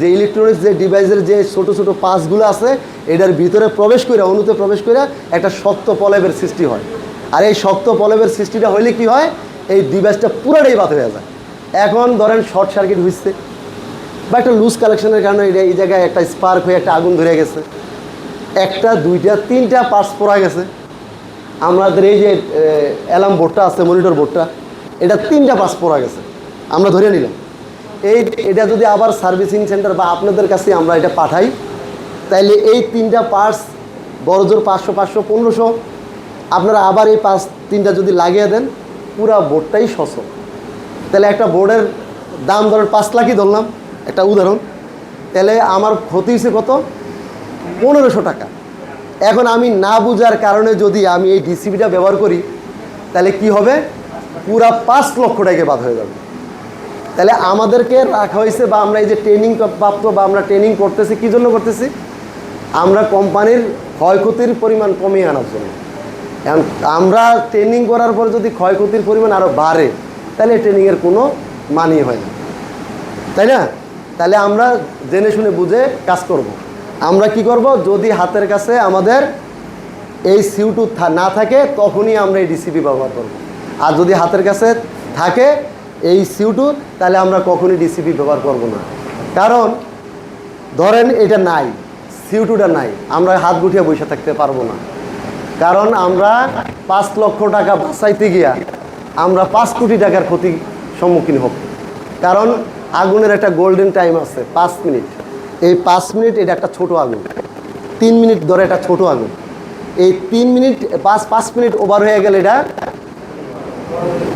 যে ইলেকট্রনিক্স যে ডিভাইসের যে ছোট ছোট পাসগুলো আছে, এটার ভিতরে প্রবেশ করে অণুতে প্রবেশ করে একটা শক্ত পলেবের সৃষ্টি হয়। আর এই শক্ত পলেবের সৃষ্টিটা হইলে কি হয়? এই ডিভাইসটা পুরোটাই বাদ হয়ে যায়। এখন ধরেন শর্ট সার্কিট হচ্ছে বা একটা লুজ কালেকশনের কারণে এটা এই জায়গায় একটা স্পার্ক হয়ে একটা আগুন ধরে গেছে। একটা, দুইটা, তিনটা পার্টস পড়া গেছে। আমাদের এই যে অ্যালার্ম বোর্ডটা আছে মনিটর বোর্ডটা এটা তিনটা পাস পড়া গেছে। আমরা ধরে নিলাম। এই এটা যদি আবার সার্ভিসিং সেন্টার বা আপনাদের কাছে আমরা এটা পাঠাই, তাইলে এই তিনটা পার্টস বড় জোর পাঁচশো পাঁচশো, পনেরোশো, আপনারা আবার এই পাঁচ, তিনটা যদি লাগিয়ে দেন, পুরা বোর্ডটাই শশো তাহলে একটা বোর্ডের দাম ধরেন পাঁচ লাখই ধরলাম, একটা উদাহরণ। তাহলে আমার ক্ষতি হয়েছে কত? পনেরোশো টাকা। এখন আমি না বুঝার কারণে যদি আমি এই ডিসিবিটা ব্যবহার করি তাহলে কি হবে? পুরা পাঁচ লক্ষ টাকা বাদ হয়ে যাবে। তাহলে আমাদেরকে রাখা হয়েছে বা আমরা এই যে ট্রেনিং প্রাপ্ত বা আমরা ট্রেনিং করতেছি, কী জন্য করতেছি? আমরা কোম্পানির ক্ষয়ক্ষতির পরিমাণ কমিয়ে আনার জন্য। আমরা ট্রেনিং করার পর যদি ক্ষয়ক্ষতির পরিমাণ আরও বাড়ে, তাহলে ট্রেনিংয়ের কোনো মানই হয় না। তাই না? তাহলে আমরা জেনে শুনে বুঝে কাজ করব। আমরা কি করব? যদি হাতের কাছে আমাদের এই সিউটু না থাকে, তখনই আমরা এই ডিসিপি ব্যবহার করব। আর যদি হাতের কাছে থাকে এই সিউটু তাহলে আমরা কখনই ডিসিপি ব্যবহার করব না। কারণ, ধরেন এটা নাই সিউটুটা নাই, আমরা হাত গুটিয়ে বসে থাকতে পারব না। কারণ আমরা পাঁচ লক্ষ টাকা বাঁচাইতে গিয়া আমরা পাঁচ কোটি টাকার ক্ষতির সম্মুখীন হব। কারণ, আগুনের একটা গোল্ডেন টাইম আছে, পাঁচ মিনিট। এই পাঁচ মিনিট এটা একটা ছোট আগুন। তিন মিনিট ধরে একটা ছোট আগুন। এই তিন মিনিট, পাঁচ পাঁচ মিনিট ওভার হয়ে গেলে এটা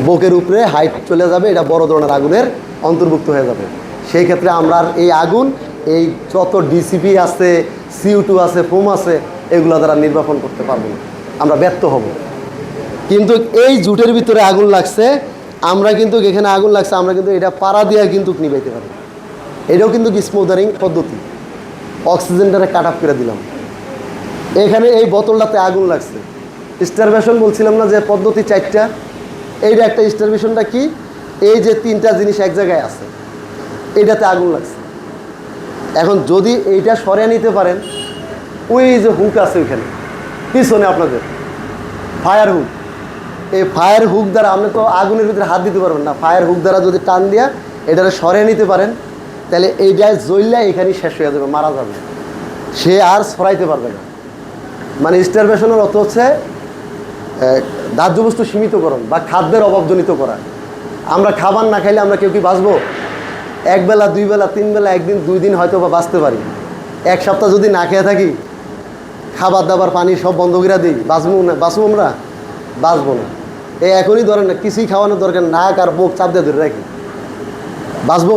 বুকের উপরে হাইট চলে যাবে, এটা বড় ধরনের আগুনের অন্তর্ভুক্ত হয়ে যাবে। সেই ক্ষেত্রে আমরা এই আগুন, এই যত ডিসিপি আছে সিউ টু আছে ফোম আছে, এগুলো দ্বারা নির্বাপন করতে পারব না। আমরা ব্যর্থ হব। কিন্তু এই জুটের ভিতরে আগুন লাগছে, আমরা কিন্তু এখানে আগুন লাগছে, আমরা কিন্তু এটা পাড়া দিয়ে কিন্তু নিবাইতে পারি। এটাও কিন্তু স্মুদারিং পদ্ধতি। অক্সিজেনটারে কাট আপ করে দিলাম। এখানে এই বোতলটাতে আগুন লাগছে। স্টারভেশন বলছিলাম না যে পদ্ধতি চারটা? এইটা একটা স্টারভেশনটা কি? এই যে তিনটা জিনিস এক জায়গায় আছে। এটাতে আগুন লাগছে। এখন যদি এইটা সরিয়ে নিতে পারেন, ওই যে হুক আছে ওইখানে, পিছনে আপনাদের ফায়ার হুক এই ফায়ার হুক দ্বারা আপনি তো আগুনের ভিতরে হাত দিতে পারবেন না। ফায়ার হুক দ্বারা যদি টান দিয়া এটারে সরিয়ে নিতে পারেন, তাহলে এইটায় জ্বললে এখানেই শেষ হয়ে যাবে, মারা যাবে। সে আর সরাইতে পারবে না। মানে স্টারভেশনের অর্থ হচ্ছে দাহ্য বস্তু সীমিতকরণ বা খাদ্যের অভাবজনিত করা। আমরা খাবার না খাইলে আমরা কেউ কি বাঁচবো? এক বেলা দুই বেলা তিন বেলা একদিন দুই দিন হয়তো বা বাঁচতে পারি। এক সপ্তাহ যদি না খেয়ে থাকি, খাবার দাবার, পানি সব বন্ধ করে দিই, বাঁচবো না, বাঁচবো আমরা? বাঁচবো না। এই এখনই ধরেন না, কিছুই খাওয়ানোর দরকার নাক আর মুখ চাপ দিয়ে ধরে রাখি। বাঁচবো?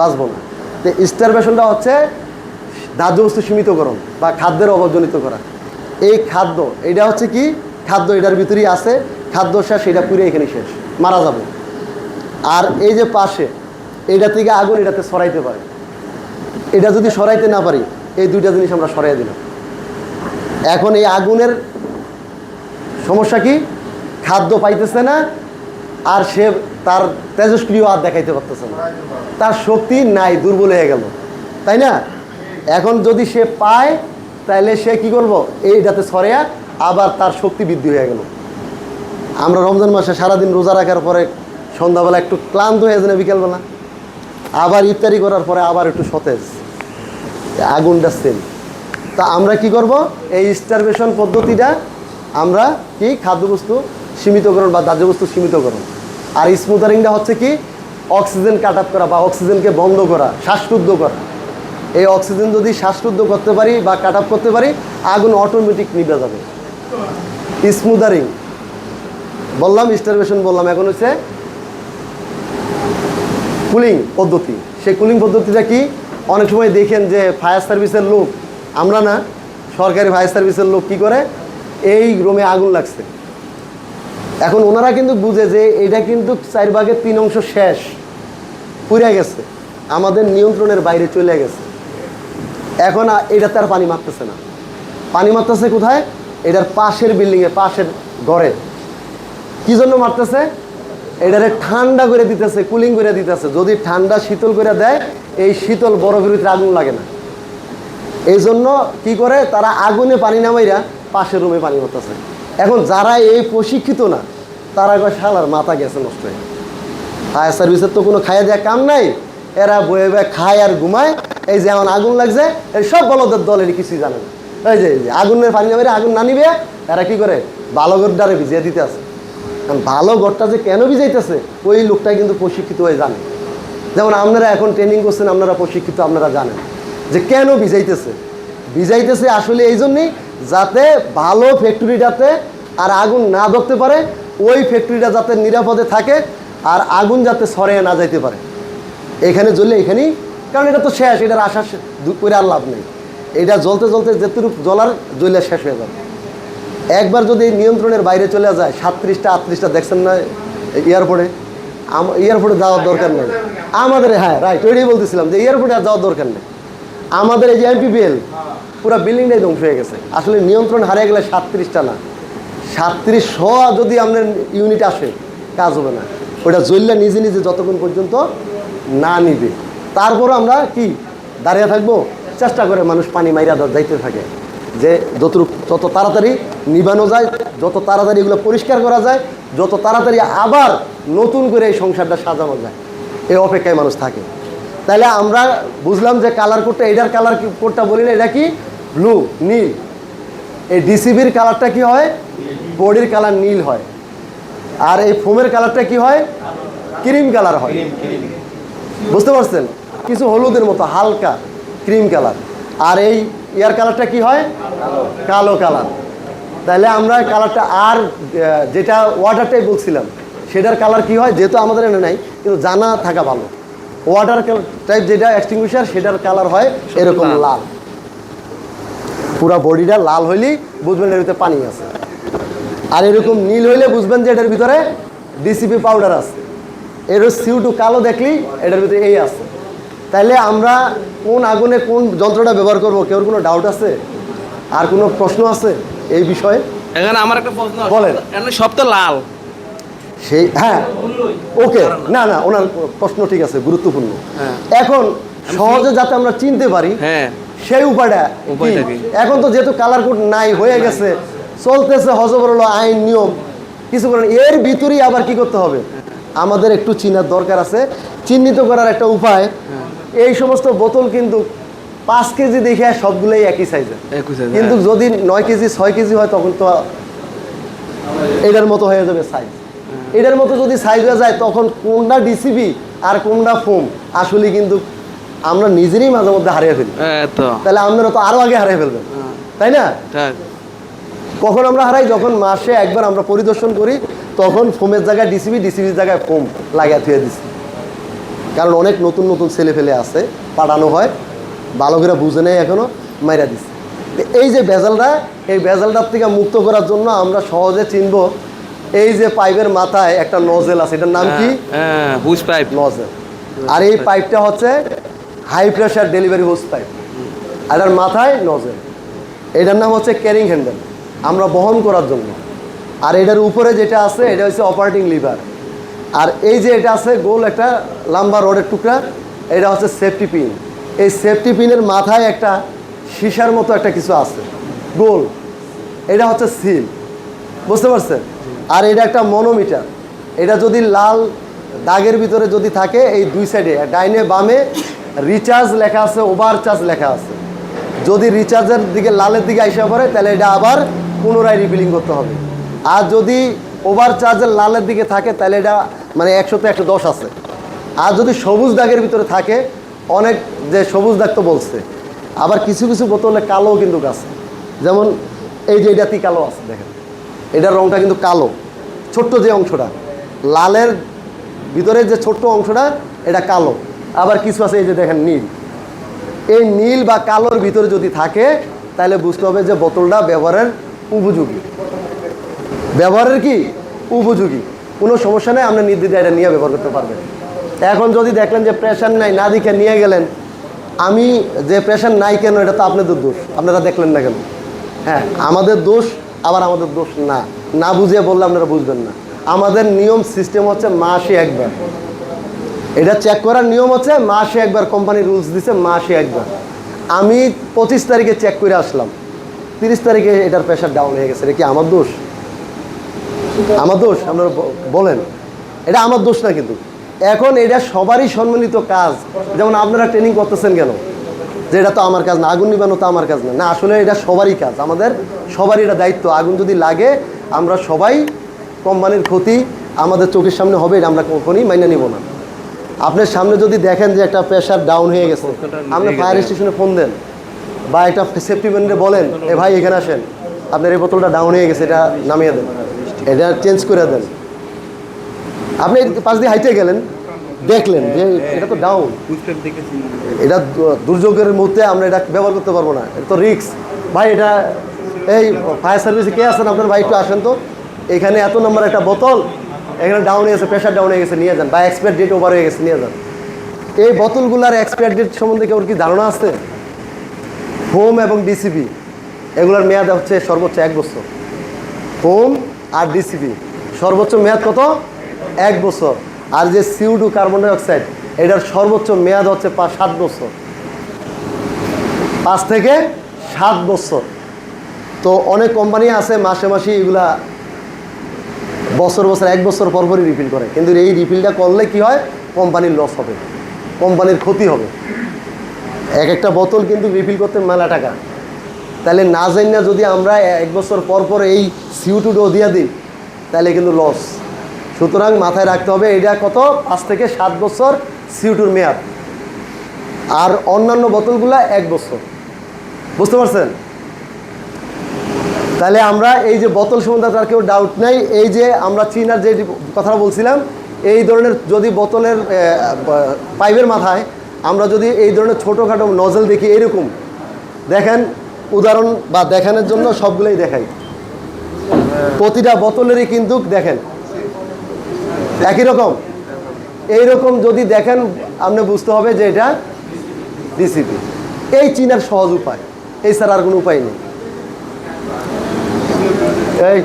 বাঁচবো না। তো স্টারভেশনটা হচ্ছে দাহ্য বস্তু সীমিতকরণ বা খাদ্যের অভাবজনিত করা। এই খাদ্য, এটা হচ্ছে কি? খাদ্য এটার ভিতরেই আছে, খাদ্য শেষ, এটা পুরো এখানে শেষ, মারা যাবে। আর এই যে পাশে এটা থেকে আগুন এটাতে সরাইতে পারে। এটা যদি সরাইতে না পারি, এই দুইটা জিনিস আমরা সরাই দিলাম। এখন এই আগুনের সমস্যা কি? খাদ্য পাইতেছে না, আর সে তার তেজস্ক্রিয় আর দেখাইতে পারতেছে না। তার শক্তি নাই, দুর্বল হয়ে গেল। তাই না? এখন যদি সে পায়, তাহলে সে কি করব? এইটাতে সরেয়া আবার তার শক্তি বৃদ্ধি হয়ে গেল। আমরা রমজান মাসে সারাদিন রোজা রাখার পরে সন্ধ্যাবেলা একটু ক্লান্ত হয়ে যায় বিকেলবেলা, আবার ইফতারি করার পরে আবার একটু সতেজ। আগুনটা সেম। তা আমরা কি করব? এই স্টারভেশন পদ্ধতিটা আমরা কি খাদ্যবস্তু সীমিতকরণ বা দাহ্য বস্তু সীমিতকরণ? আর স্মুথারিংটা হচ্ছে কি? অক্সিজেন কাট আপ করা বা অক্সিজেনকে বন্ধ করা, শ্বাসরুদ্ধ করা। এই অক্সিজেন যদি শ্বাসরুদ্ধ করতে পারি বা কাট আপ করতে পারি, আগুন অটোমেটিক নিভে যাবে। স্মুথারিং বললাম স্টারভেশন বললাম, এখন হচ্ছে কুলিং পদ্ধতি। সেই কুলিং পদ্ধতিটা কি? অনেক সময় দেখেন যে ফায়ার সার্ভিসের লোক, আমরা না, সরকারি ফায়ার সার্ভিসের লোক কি করে? এই রুমে আগুন লাগছে। এখন ওনারা কিন্তু বুঝে যে এটা কিন্তু চার ভাগের তিন অংশ শেষ, পুড়ে গেছে, আমাদের নিয়ন্ত্রণের বাইরে চলে গেছে। এখন এটাতে আর পানি মারতেছে না। পানি মারতেছে কোথায়? এটার পাশের বিল্ডিংয়ে পাশের ঘরে। কি জন্য মারতেছে? এটারে ঠান্ডা করে দিতেছে কুলিং করে দিতেছে। যদি ঠান্ডা শীতল করে দেয়, এই শীতল বরফের ভিতরে আগুন লাগে না। এই জন্য কি করে? তারা আগুনে পানি নামাইরা পাশের রুমে পানি করতেছে এখন যারা এই প্রশিক্ষিত না, তারা কয়, শালার মাথা গেছে নষ্ট হয়ে ফায়ার সার্ভিসের তো কোনো খাইয়া দেওয়া কাম নাই। এরা বয়ে বয়ে খায় আর ঘুমায়। এই যে এখন আগুন লাগছে, এই সব বলদের দল এর কিছুই জানে না। এই যে আগুনের পানি নামে আগুন না নিবে, এরা কি করে? ভালো গড়টারে ভিজিয়ে দিতে আছে। কারণ ভালো গড়টা যে কেন ভিজাইতেছে, ওই লোকটাই কিন্তু প্রশিক্ষিত হয়ে জানে। যেমন আপনারা এখন ট্রেনিং করছেন, আপনারা প্রশিক্ষিত, আপনারা জানেন। যে কেন ভিজাইতেছে? ভিজাইতেছে আসলে এই জন্যই যাতে ভালো ফ্যাক্টরিটাতে আর আগুন না ধরতে পারে, ওই ফ্যাক্টরিটা যাতে নিরাপদে থাকে আর আগুন যাতে সরে না যাইতে পারে। এখানে জ্বললে এখানেই, কারণ এটা তো শেষ, এটার আশা করে আর লাভ নেই। এটা জ্বলতে জ্বলতে যেটুকু জ্বলার জ্বলে শেষ হয়ে যাবে। একবার যদি নিয়ন্ত্রণের বাইরে চলে যায়, সাতত্রিশটা, আটত্রিশটা দেখছেন না এয়ারপোর্টে? এয়ারপোর্টে যাওয়ার দরকার নেই। আমাদের হ্যাঁ রাইট ওইটাই বলতেছিলাম যে এয়ারপোর্টে আর যাওয়ার দরকার নেই। আমাদের এই যে এমপিপিএল পুরো বিল্ডিংটাই ধ্বংস হয়ে গেছে। আসলে নিয়ন্ত্রণ হারিয়ে গেলে সাতত্রিশটা না। সাতত্রিশ শ যদি আপনার ইউনিট আসে, কাজ হবে না। ওটা জ্বললে নিজে নিজে যতক্ষণ পর্যন্ত না নিবে। তারপরও আমরা কি, দাঁড়িয়ে থাকব? চেষ্টা করে মানুষ পানি মাইরা যাইতে থাকে। যে যত যত তাড়াতাড়ি নিবানো যায় যত তাড়াতাড়ি এগুলো পরিষ্কার করা যায় যত তাড়াতাড়ি আবার নতুন করে এই সংসারটা সাজানো যায়। এই অপেক্ষায় মানুষ থাকে। তাহলে আমরা বুঝলাম যে কালার কোডটা এটার কালার কোডটা বলি না এটা কি? ব্লু নীল। এই ডিসিবির কালারটা কি হয়? বডির কালার নীল হয়। আর এই ফোমের কালারটা কি হয়? ক্রিম কালার হয়। বুঝতে পারছেন? কিছু হলুদের মতো হালকা। Cream colour. আর এই ইয়ার কালারটা কি হয়? কালো কালার। তাহলে আমরা কালারটা আর যেটা ওয়াটারটাই বলছিলাম সেটার কালার কি হয়? যেহেতু আমাদের এনে নাই কিন্তু জানা থাকা ভালো। ওয়াটার টাইপ যেটা এক্সটিংগুইশার সেটার কালার হয় এরকম লাল। পুরো বডিটা লাল হইলেই বুঝবেন এর ভিতরে পানি আছে। আর এরকম নীল হইলে বুঝবেন যে এটার ভিতরে ডিসিপি পাউডার আছে। এর সিউটু কালো দেখলেই এটার ভিতরে এই আছে। তাইলে আমরা কোন আগুনে কোন যন্ত্রটা ব্যবহার করব? কেউ কোনো ডাউট আছে? আর কোনো প্রশ্ন আছে এই বিষয়ে? এখানে আমার একটা প্রশ্ন আছে। বলেন। এখানে সব তো লাল। সেই হ্যাঁ। ওকে না না ওনার প্রশ্ন ঠিক আছে গুরুত্বপূর্ণ। হ্যাঁ। এখন সহজে যাতে আমরা চিনতে পারি হ্যাঁ। সেই উপায়টা? এখন তো যেহেতু কালার কোড নাই হয়ে গেছে চলতেছে হজবরল আইন নিয়ম কিছু করেন এর ভিতরেই আবার কি করতে হবে? আমাদের একটু চিনার দরকার আছে। চিহ্নিত করার একটা উপায়। এই সমস্ত বোতল কিন্তু পাঁচ কেজি দেখে সবগুলোই একই সাইজের কিন্তু হ্যাঁ। যদি নয় কেজি ছয় কেজি হয় তখন তো এটার মতো হয়ে যাবে সাইজ এটার মতো যদি সাইজ হয়ে যায় তখন কোনটা ডিসিবি আর কোনটা ফোম আসলে কিন্তু আমরা নিজেরই মাঝে মধ্যে হারিয়ে ফেলি। হ্যাঁ তাহলে আপনারা তো আরও আগে হারিয়ে ফেলবেন। হ্যাঁ। তাই না? কখন আমরা হারাই? যখন মাসে একবার আমরা পরিদর্শন করি তখন ফোমের জায়গায় ডিসিবি ডিসিবির জায়গায় ফোম লাগিয়ে থুয়ে দিছি কারণ অনেক নতুন নতুন ছেলে ফেলে আছে পাঠানো হয় ভালো করে বুঝে নেই এখনও মাইরা দিচ্ছে এই যে ভেজালটা এই ভেজালটার থেকে মুক্ত করার জন্য আমরা সহজে চিনব এই যে পাইপের মাথায় একটা নজেল আছে এটার নাম কি? হ্যাঁ পাইপ। নজেল। আর এই পাইপটা হচ্ছে high pressure delivery hose pipe আর এটার মাথায় নজেল। এটার নাম হচ্ছে ক্যারিং হ্যান্ডেল আমরা বহন করার জন্য। আর এটার উপরে যেটা আছে এটা হচ্ছে অপারেটিং লিভার আর এই যে এটা আছে গোল একটা লম্বা রডের টুকরা, এটা হচ্ছে সেফটি পিন এই সেফটি পিনের মাথায় একটা সীসার মতো একটা কিছু আছে, গোল। এটা হচ্ছে সিল বুঝতে পারছেন? আর এটা একটা মনোমিটার। এটা যদি লাল দাগের ভিতরে যদি থাকে, এই দুই সাইডে ডাইনে বামে রিচার্জ লেখা আছে ওভার চার্জ লেখা আছে। যদি রিচার্জের দিকে, লালের দিকে আইসা পড়ে, তাহলে এটা আবার পুনরায় রিফিলিং করতে হবে। আর যদি ওভার চার্জের লালের দিকে থাকে, তাহলে এটা মানে একশোতে একশো দশ আছে। আর যদি সবুজ দাগের ভিতরে থাকে, অনেক যে সবুজ দাগ তো বলছে। আবার কিছু কিছু বোতলে কালো কিন্তু আছে। যেমন এই যে এটাতে কালো আছে, দেখেন। এটার রংটা কিন্তু কালো। ছোট্ট যে অংশটা, লালের ভিতরে যে ছোট্ট অংশটা, এটা কালো। আবার কিছু আছে এই যে দেখেন নীল। এই নীল বা কালোর ভিতরে যদি থাকে, তাহলে বুঝতে হবে যে বোতলটা ব্যবহারের উপযোগী। ব্যবহারের কি? উপযোগী। কোনো সমস্যা নেই আপনি নির্দিষ্ট এটা নিয়ে ব্যবহার করতে পারবেন এখন যদি দেখলেন যে প্রেশার নাই, না দিকে নিয়ে গেলেন, আমি যে প্রেশার নাই কেন, এটা তো আপনাদের দোষ। আপনারা দেখলেন না কেন? হ্যাঁ আমাদের দোষ, আবার আমাদের দোষ না। না বুঝিয়ে বললে আপনারা বুঝবেন না। আমাদের নিয়ম সিস্টেম হচ্ছে মাসে একবার। এটা চেক করার নিয়ম হচ্ছে মাসে একবার কোম্পানি রুলস দিছে মাসে একবার। আমি পঁচিশ তারিখে চেক করে আসলাম। তিরিশ তারিখে এটার প্রেশার ডাউন হয়ে গেছে, এটা কি আমার দোষ? আমার দোষ? আপনারা বলেন। এটা আমার দোষ না কিন্তু। এখন এটা সবারই সম্মানিত কাজ। যেমন আপনারা ট্রেনিং করতেছেন কেন? যে এটা তো আমার কাজ না, আগুন নিবানো তো আমার কাজ না। না, আসলে এটা সবারই কাজ। আমাদের সবারই এটা দায়িত্ব। আগুন যদি লাগে, আমরা সবাই কোম্পানির ক্ষতি আমাদের চোখের সামনে হবে, এটা আমরা কখনই মাইনে নিব না। আপনার সামনে যদি দেখেন যে একটা প্রেশার ডাউন হয়ে গেছে, আপনি ফায়ার স্টেশনে ফোন দেন। বা একটা সেফটি ম্যানরে বলেন, এ ভাই, এখানে আসেন। আপনার এই বোতলটা ডাউন হয়ে গেছে, এটা নামিয়ে দেন। এটা চেঞ্জ করে দেন। আপনি পাশ দিয়ে হাইটে গেলেন, দেখলেন যে এটা তো ডাউন এটা দুর্যোগের মুহূর্তে আমরা এটা ব্যবহার করতে পারব না। এটা তো রিক্স ভাই, এটা এই ফায়ার সার্ভিসে কে আছেন আপনার ভাই, একটু আসেন তো। এখানে এত নম্বর একটা বোতল, এখানে ডাউন হয়ে গেছে প্রেশার ডাউন হয়ে গেছে, নিয়ে যান। বা এক্সপায়ার ডেট ওভার হয়ে গেছে, নিয়ে যান। এই বোতলগুলার এক্সপায়ার ডেট সম্বন্ধে কেউ কি ধারণা আছে? হোম এবং ডিসিপি এগুলোর মেয়াদ হচ্ছে সর্বোচ্চ এক বছর। হোম আর ডিসিপি সর্বোচ্চ মেয়াদ কত? এক বছর। আর যে সিউডু কার্বন ডাইঅক্সাইড এটার সর্বোচ্চ মেয়াদ হচ্ছে পাঁচ, সাত বছর। পাঁচ থেকে সাত বছর। তো অনেক কোম্পানি আছে, মাসে মাসে এগুলা বছর বছর, এক বছর পর পরই রিফিল করে। কিন্তু এই রিফিলটা করলে কি হয়? কোম্পানির লস হবে। কোম্পানির ক্ষতি হবে। এক একটা বোতল কিন্তু রিফিল করতে মেলা টাকা। তাহলে না জানি না যদি আমরা এক বছর পর পর এই সিউটুডো দিয়ে দিই, তাহলে কিন্তু লস সুতরাং মাথায় রাখতে হবে, এটা কত? পাঁচ থেকে সাত বছর সিউটুর মেয়াদ। আর অন্যান্য বোতলগুলা এক বছর। বুঝতে পারছেন? তাহলে আমরা এই যে বোতল সম্বন্ধে তার কেউ ডাউট নেই, এই যে আমরা চীনার যে কথা বলছিলাম, এই ধরনের যদি বোতলের পাইপের মাথায় আমরা যদি এই ধরনের ছোটোখাটো নজল দেখি এরকম দেখেন উদাহরণ বা দেখানোর জন্য সবগুলোই দেখাই। প্রতিটা বোতলেরই কিন্তু দেখেন। একই রকম। এই রকম যদি দেখেন, আপনি বুঝতে হবে যে এটা ডিসিপি এই চিনার সহজ উপায়। এই ছাড়া আর কোনো উপায় নেই। এই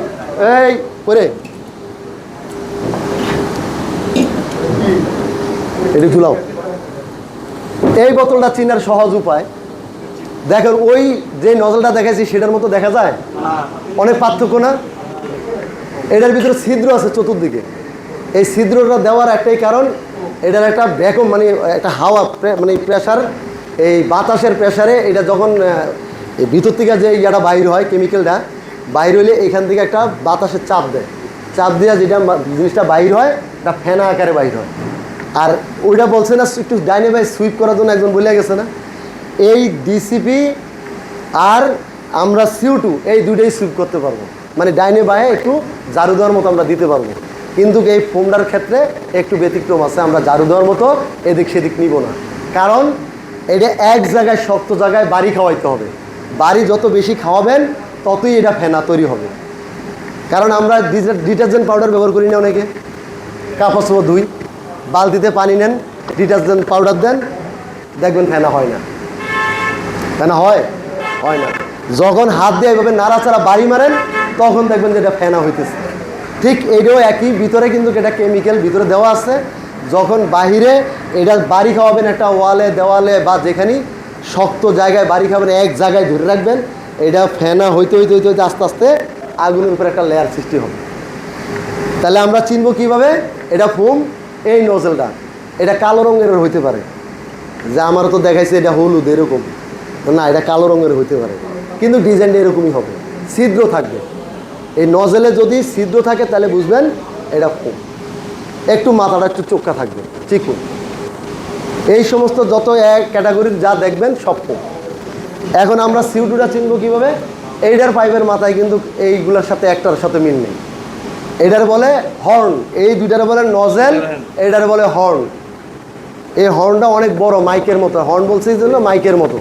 এই করে এটি এই বোতলটা চিনার সহজ উপায়। দেখেন, ওই যে নজলটা দেখাইছি, সেটার মতো দেখা যায়? অনেক পার্থক্য না? এটার ভিতরে ছিদ্র আছে চতুর্দিকে। এই ছিদ্রটা দেওয়ার একটাই কারণ, এটার একটা ভ্যাকুম মানে একটা হাওয়া মানে প্রেশার এই বাতাসের প্রেশারে এটা যখন ভিতর থেকে যে ইয়াটা বাইর হয় কেমিক্যালটা বাইর হইলে এখান থেকে একটা বাতাসের চাপ দেয়। চাপ দেওয়া যেটা জিনিসটা বাইর হয় এটা ফেনা আকারে বাইর হয়। আর ওইটা বলছে না, একটু ডাইনে বাই সুইপ করার জন্য একজন বলে গেছে না? এই ডিসিপি আর আমরা সিউ টু এই দুইটাই সুইপ করতে পারব। মানে ডাইনে বায়ে একটু জারু দেওয়ার মতো আমরা দিতে পারব। কিন্তু এই ফোমডার ক্ষেত্রে একটু ব্যতিক্রম আছে, আমরা জারু দেওয়ার মতো এদিক সেদিক নিব না। কারণ এটা এক জায়গায় শক্ত জায়গায় বাড়ি খাওয়াইতে হবে। বাড়ি যত বেশি খাওয়াবেন, ততই এটা ফেনা তৈরি হবে। কারণ আমরা ডিটারজেন্ট পাউডার ব্যবহার করি না অনেকে। কাপড় চোপড় ধুই, বালতিতে পানি নেন, ডিটারজেন্ট পাউডার দেন, দেখবেন ফেনা হয় না। ফেনা হয়? হয় না। যখন হাত দিয়ে এভাবে নাড়াচাড়া বাড়ি মারেন, তখন দেখবেন যে এটা ফেনা হইতেছে। ঠিক এটাও একই, ভিতরে কিন্তু এটা কেমিক্যাল ভিতরে দেওয়া আছে। যখন বাহিরে এটা বাড়ি খাওয়াবেন একটা ওয়ালে, দেওয়ালে বা যেখানেই শক্ত জায়গায় বাড়ি খাবেন, এক জায়গায় ধরে রাখবেন, এটা ফেনা হইতে হইতে হইতে হইতে আস্তে আস্তে আগুনের উপরে একটা লেয়ার সৃষ্টি হবে। তাহলে আমরা চিনব কীভাবে? এটা ফোম এই নজেলটা এটা কালো রঙের হইতে পারে। যে আমারও তো দেখাইছে এটা হলুদ, এরকম। না, এটা কালো রঙের হইতে পারে। কিন্তু ডিজাইনটা এরকমই হবে। ছিদ্র থাকবে। এই নজেলে যদি ছিদ্র থাকে, তাহলে বুঝবেন এটা ফোম একটু মাথাটা, একটু চোখা থাকবে, চিকুন। এই সমস্ত যত এক ক্যাটাগরির যা দেখবেন, সব ফোম এখন আমরা সিউটুটা চিনব কীভাবে? এইটার পাইপের মাথায় কিন্তু এইগুলোর সাথে একটার সাথে মিল নেই। এটার বলে হর্ন এই দুইটার বলে নজেল এটার বলে হর্ন এই হর্নটা অনেক বড় মাইকের মতো। হর্ন বলছে এই জন্য মাইকের মতো।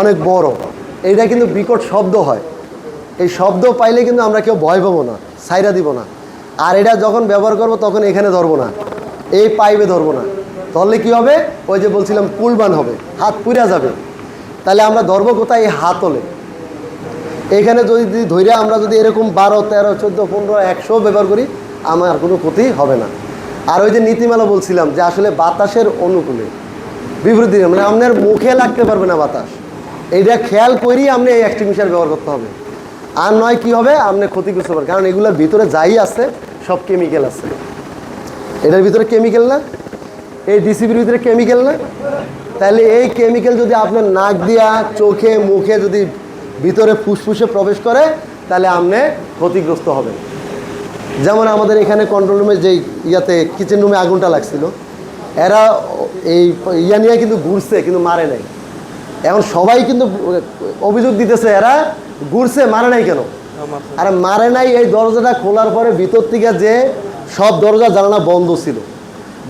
অনেক বড়। এইটা কিন্তু বিকট শব্দ হয়। এই শব্দ পাইলে কিন্তু আমরা কেউ ভয় পাবো না সাইরা দিব না। আর এটা যখন ব্যবহার করব তখন এখানে ধরবো না। এই পাইবে ধরবো না। ধরলে কি হবে? ওই যে বলছিলাম কুলবান হবে। হাত পুড়া যাবে। তাহলে আমরা ধরবো কোথায়? এই হাত হলে এখানে যদি ধৈর্য আমরা যদি এরকম বারো, তেরো, চোদ্দ, পনেরো, একশো ব্যবহার করি, আমার কোনো ক্ষতি হবে না। আর ওই যে নীতিমালা বলছিলাম যে আসলে বাতাসের অনুকূলে বিবৃতি মানে আপনার মুখে লাগতে পারবে না বাতাস। এইটা খেয়াল করেই আপনি এই এক্সটিংশার ব্যবহার করতে হবে। আর নয় কি হবে, আপনি ক্ষতিগ্রস্ত হবে কারণ এগুলোর ভিতরে যাই আছে, সব কেমিক্যাল আছে। এটার ভিতরে কেমিক্যাল না? এই ডিসিবির ভিতরে কেমিক্যাল না? তাহলে এই কেমিক্যাল যদি আপনার নাক দিয়া, চোখে, মুখে যদি ভিতরে ফুসফুসে প্রবেশ করে, তাহলে আপনি ক্ষতিগ্রস্ত হবেন। যেমন আমাদের এখানে কন্ট্রোল রুমে যেই ইয়াতে কিচেন রুমে আগুনটা লাগছিল, এরা এই ইয়া নিয়ে কিন্তু ঘুরছে, কিন্তু মারে নাই। এখন সবাই কিন্তু অভিযোগ দিতেছে এরা ঘুরছে মারে নাই কেন? আর মারে নাই এই দরজাটা খোলার পরে ভিতর থেকে যে সব দরজা জানালা বন্ধ ছিল।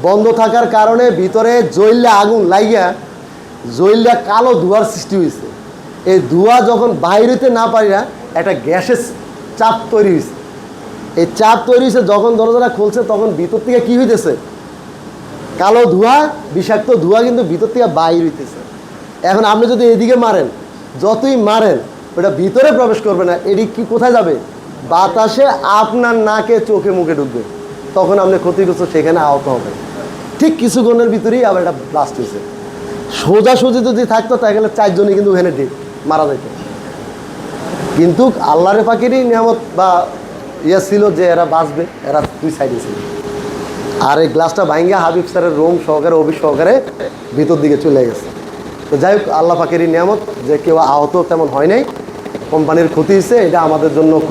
বন্ধ থাকার কারণে ভিতরে জৈল্লা আগুন লাইয়া জৈল্লা কালো ধোঁয়ার সৃষ্টি হয়েছে এই ধোঁয়া যখন বাইরেতে না পারি না একটা গ্যাসের চাপ তৈরি হয়েছে এই চাপ তৈরি হয়েছে যখন দরজাটা খুলছে তখন ভিতর থেকে কি হইতেছে? কালো ধোঁয়া বিষাক্ত ধোঁয়া কিন্তু ভিতর থেকে বাইর হইতেছে। এখন আপনি যদি এদিকে মারেন, যতই মারেন, ওটা ভিতরে প্রবেশ করবে না, এটি কি কোথায় যাবে? বাতাসে আপনার নাকে, চোখে, মুখে ঢুকবে। তখন আপনি ক্ষতিগ্রস্ত, সেখানে আহত হবে ঠিক কিছুক্ষণের ভিতরেই আবার এটা ব্লাস্ট হয়েছে। সোজাসুজি যদি থাকতো, তাহলে চারজনই কিন্তু ওখানে মারা যেত। কিন্তু আল্লাহরে পাখিরই নিয়ামত বা ইয়ে ছিল যে এরা বাঁচবে, এরা দুই সাইডে ছিল। আর এই গ্লাসটা ভাঙ্গা হাবিব স্যারের রোম সহকারে অফিস সহকারে ভিতর দিকে চলে গেছে। তো যাই হোক, আল্লাহ পাকেরই নিয়ামত, যে কেউ আহত তেমন হয় নাই। কোম্পানির ক্ষতি হয়েছে এটা আমাদের জন্য খুব